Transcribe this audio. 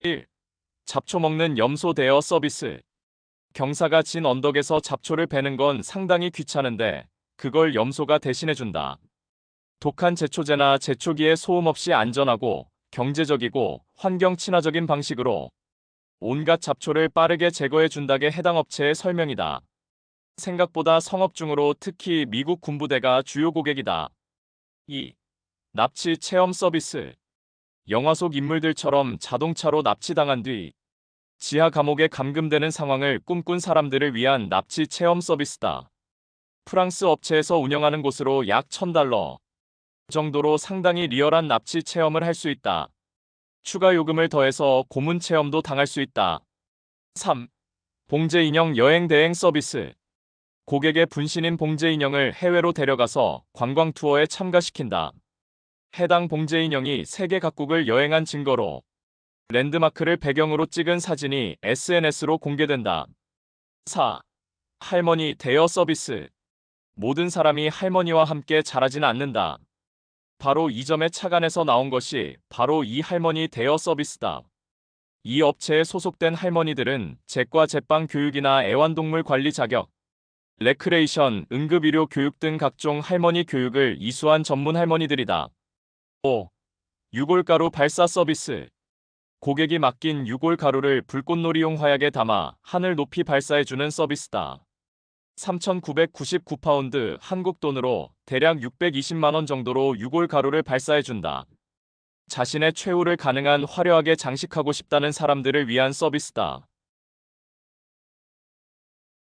1. 잡초 먹는 염소 대여 서비스. 경사가 진 언덕에서 잡초를 베는 건 상당히 귀찮은데 그걸 염소가 대신해준다. 독한 제초제나 제초기에 소음 없이 안전하고 경제적이고 환경 친화적인 방식으로 온갖 잡초를 빠르게 제거해 준다게 해당 업체의 설명이다. 생각보다 성업 중으로 특히 미국 군부대가 주요 고객이다. 2. 납치 체험 서비스. 영화 속 인물들처럼 자동차로 납치당한 뒤 지하 감옥에 감금되는 상황을 꿈꾼 사람들을 위한 납치 체험 서비스다. 프랑스 업체에서 운영하는 곳으로 약 1000달러 정도로 상당히 리얼한 납치 체험을 할 수 있다. 추가 요금을 더해서 고문 체험도 당할 수 있다. 3. 봉제 인형 여행 대행 서비스. 고객의 분신인 봉제 인형을 해외로 데려가서 관광 투어에 참가시킨다. 해당 봉제 인형이 세계 각국을 여행한 증거로 랜드마크를 배경으로 찍은 사진이 SNS로 공개된다. 4. 할머니 대여 서비스. 모든 사람이 할머니와 함께 자라진 않는다. 바로 이 점에 착안해서 나온 것이 바로 이 할머니 대여 서비스다. 이 업체에 소속된 할머니들은 제과 제빵 교육이나 애완동물 관리 자격, 레크레이션, 응급의료 교육 등 각종 할머니 교육을 이수한 전문 할머니들이다. 5. 유골가루 발사 서비스. 고객이 맡긴 유골 가루를 불꽃놀이용 화약에 담아 하늘 높이 발사해주는 서비스다. 3,999파운드 한국 돈으로 대략 620만원 정도로 유골 가루를 발사해준다. 자신의 최후를 가능한 화려하게 장식하고 싶다는 사람들을 위한 서비스다.